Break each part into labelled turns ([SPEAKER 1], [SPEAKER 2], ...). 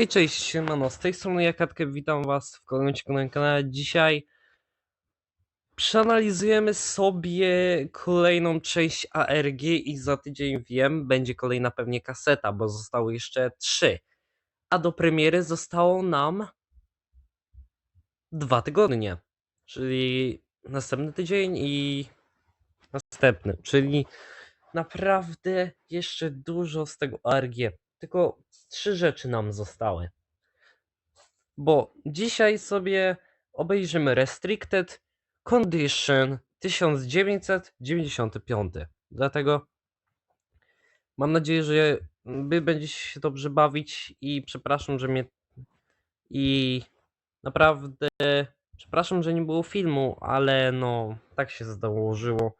[SPEAKER 1] Hej, cześć, siemano, z tej strony Jakatkę, witam was w kolejnym ciekawym kanale. Dzisiaj przeanalizujemy sobie kolejną część ARG i za tydzień wiem, będzie kolejna pewnie kaseta, bo zostały jeszcze trzy. A do premiery zostało nam dwa tygodnie, czyli następny tydzień i następny, czyli naprawdę jeszcze dużo z tego ARG. Tylko trzy rzeczy nam zostały. Bo dzisiaj sobie obejrzymy Restricted Condition 1995. Dlatego mam nadzieję, że wy będziecie się dobrze bawić i przepraszam, że mnie i naprawdę przepraszam, że nie było filmu, ale no tak się założyło.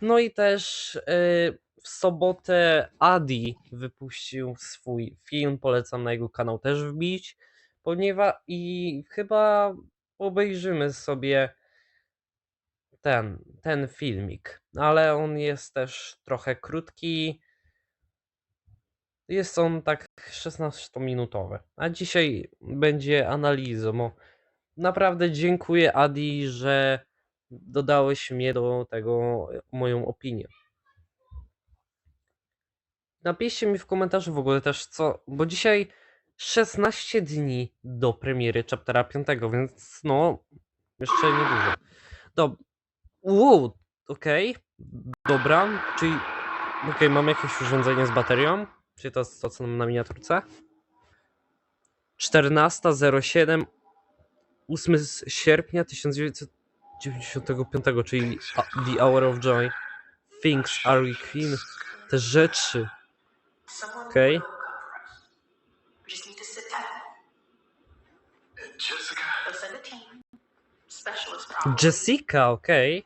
[SPEAKER 1] No i też yy, w sobotę Adi wypuścił swój film, polecam na jego kanał też wbić, ponieważ i chyba obejrzymy sobie ten, ten filmik, ale on jest też trochę krótki. Jest on tak 16-minutowy, a dzisiaj będzie analizą. Naprawdę dziękuję Adi, że dodałeś mnie do tego moją opinię. Napiszcie mi w komentarzu w ogóle też co, bo dzisiaj 16 dni do premiery chaptera 5, więc no, jeszcze niedużo. Dob wow, okej, dobra, czyli okej, mam jakieś urządzenie z baterią, czyli to jest to, co mam na miniaturce. 14.07 8 sierpnia 1995, czyli The Hour of Joy. Things are Queen. Te rzeczy.
[SPEAKER 2] Okay.
[SPEAKER 1] Okej.
[SPEAKER 2] Sit tight.
[SPEAKER 3] Jessica,
[SPEAKER 1] okej.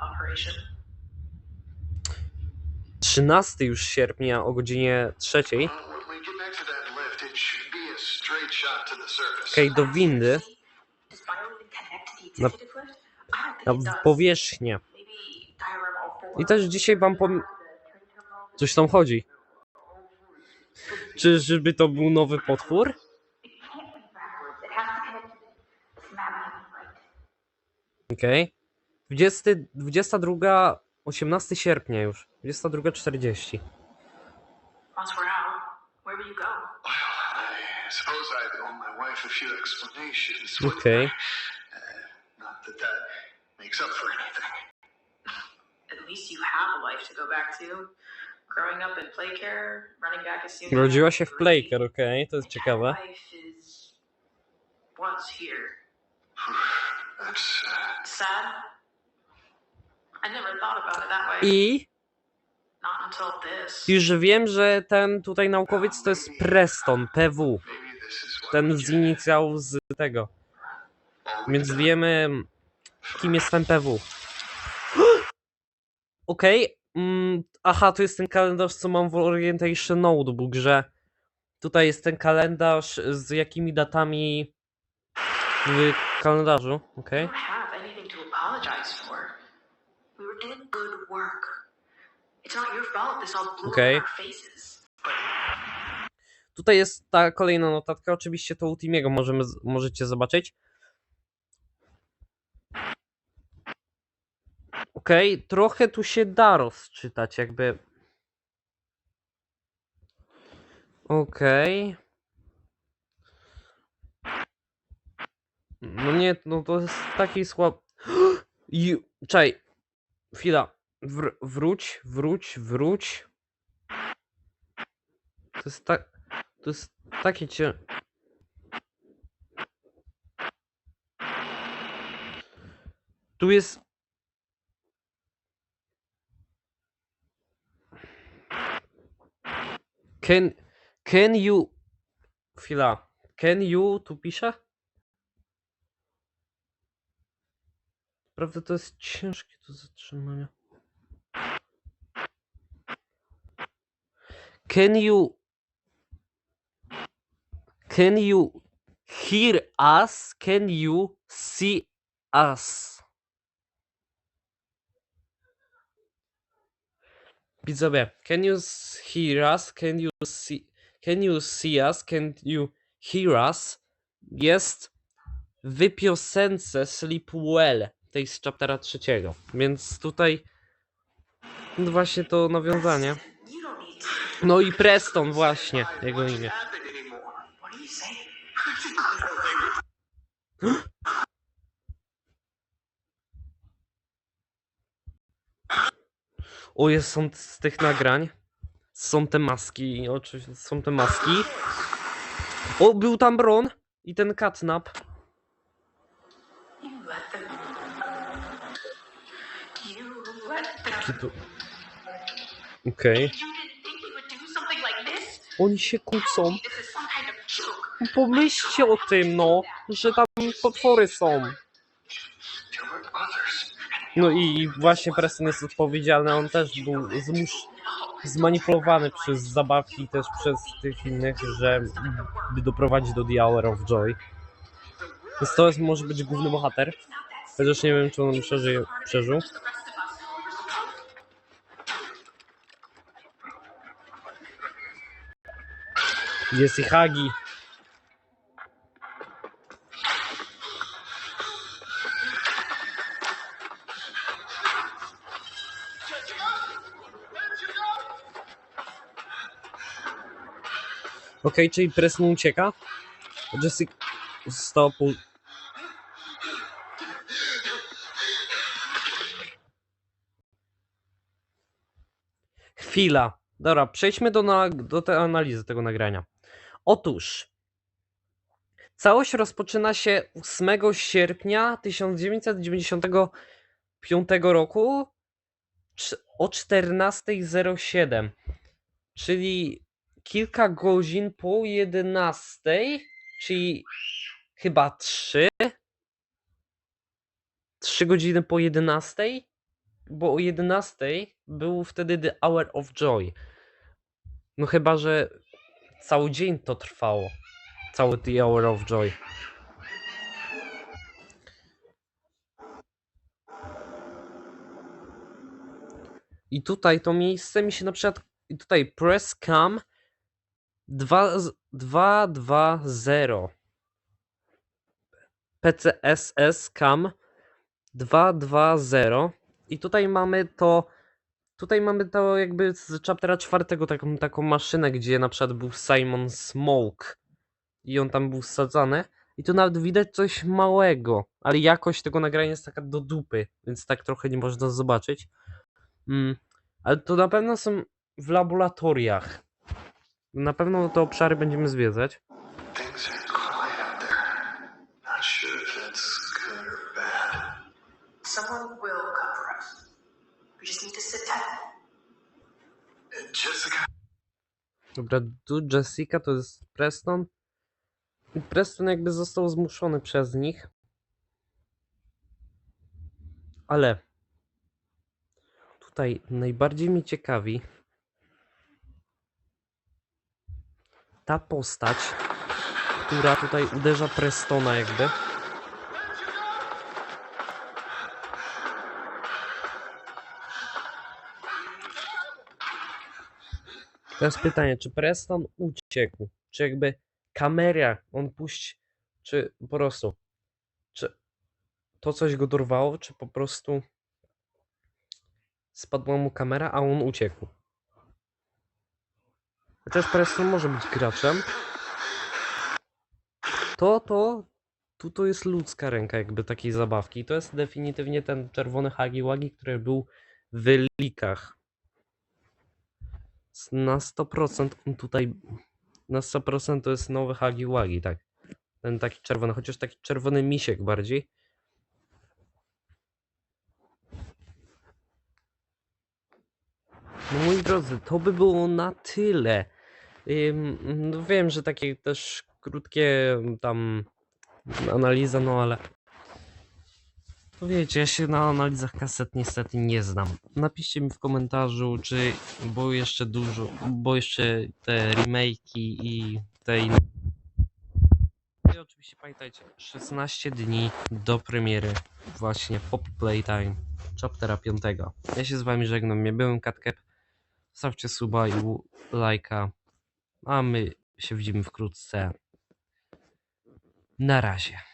[SPEAKER 2] Operation.
[SPEAKER 1] 13 już sierpnia o godzinie 3.
[SPEAKER 3] well, when we get back to that lift, it should be a straight shot to the surface.
[SPEAKER 1] Okej, do windy, Na- na powierzchnię. I też dzisiaj wam coś tam chodzi. Czy żeby to był nowy potwór? Okej. 20, 22, 18 sierpnia już. 22.40.
[SPEAKER 2] Once we're out, where will you go?
[SPEAKER 3] Well, I suppose I owe my wife a few explanations. wouldn't
[SPEAKER 1] Okay.
[SPEAKER 2] Growing up in Playcare, running back as soon as
[SPEAKER 1] Urodziła się w Playker, okej, to jest ciekawe.
[SPEAKER 2] I never thought about it that way.
[SPEAKER 1] I
[SPEAKER 2] Not until this.
[SPEAKER 1] już wiem, że ten tutaj naukowiec to jest Preston, PW. Ten z
[SPEAKER 3] get.
[SPEAKER 1] inicjałów z tego. Więc wiemy, kim jest ten PW. Okej. Mm, aha, to jest ten kalendarz, co mam w Orientation Notebook, że tutaj jest ten kalendarz z jakimi datami w kalendarzu. Okej. Okay.
[SPEAKER 2] faces.
[SPEAKER 1] Tutaj jest ta kolejna notatka. Oczywiście to u Timiego możemy, możecie zobaczyć. Okej, trochę tu się da rozczytać, jakby. Okej. No nie, no to jest taki słab. Czaj. Chwila. Wr wróć, wróć, wróć. To jest tak. To jest takie cię. Tu jest. Can. Can you. Chwila. Can you tu pisze? Prawda to jest ciężkie do zatrzymania. Can you. Can you hear us? Can you see us? Widzowie, can you hear us? Can you see Can you see us? Can you hear us? Jest w piosence Sleep Well, tej z chaptera trzeciego. Więc tutaj no właśnie to nawiązanie. No i Preston właśnie, jego imię. O, jest, są z tych nagrań. Są te maski, oczywiście są te maski. O, był tam Bron i ten catnap. To- Okej.
[SPEAKER 2] This?
[SPEAKER 1] Oni się kłócą. Pomyślcie o tym, no, że tam potwory są. No i właśnie Preston jest odpowiedzialny, on też był zmusz... zmanipulowany przez zabawki i też przez tych innych, że by doprowadzić do The Hour of Joy. Więc to jest, może być główny bohater. Chociaż nie wiem, czy on przeżyje, przeżył. Jest i Hagi. Okej, czyli Preston ucieka. Jessica została. Chwila. Dobra, przejdźmy do, na, do tej analizy tego nagrania. Otóż całość rozpoczyna się 8 sierpnia 1995 roku o 14.07, czyli kilka godzin po 11, czyli chyba 3. 3 godziny po 11, bo o 11 był wtedy The Hour of Joy. No chyba, że cały dzień to trwało. Cały The Hour of Joy. I tutaj to miejsce mi się na przykład. I tutaj press cam 220 PCSS cam. 220 i tutaj mamy to tutaj mamy to jakby z chaptera czwartego taką, taką maszynę, gdzie na przykład był Simon Smoke. I on tam był wsadzany. I tu nawet widać coś małego, ale jakość tego nagrania jest taka do dupy, więc tak trochę nie można zobaczyć. Mm, ale to na pewno są w laboratoriach. Na pewno te obszary będziemy zwiedzać. Dobra, tu Jessica to jest Preston. I Preston jakby został zmuszony przez nich. Ale tutaj najbardziej mnie ciekawi ta postać, która tutaj uderza Prestona jakby. Teraz pytanie, czy Preston uciekł? Czy jakby kamera on puści, czy po prostu, czy to coś go dorwało, czy po prostu spadła mu kamera, a on uciekł? Chociaż Preston może być graczem. To, to, tu to jest ludzka ręka jakby takiej zabawki. To jest definitywnie ten czerwony Hagi-Wagi, który był w likach. Na 100% on tutaj. Na 100% to jest nowy Hagi Wagi, tak. Ten taki czerwony, chociaż taki czerwony misiek bardziej. No moi drodzy, to by było na tyle. No wiem, że takie też krótkie tam analiza, no ale. To wiecie, ja się na analizach kaset niestety nie znam. Napiszcie mi w komentarzu, czy, bo jeszcze dużo, bo jeszcze te remake'i i te inne. I oczywiście pamiętajcie, 16 dni do premiery właśnie Poppy Playtime chaptera 5. Ja się z wami żegnam, ja byłem Katkep. Stawcie suba i lajka, a my się widzimy wkrótce. Na razie.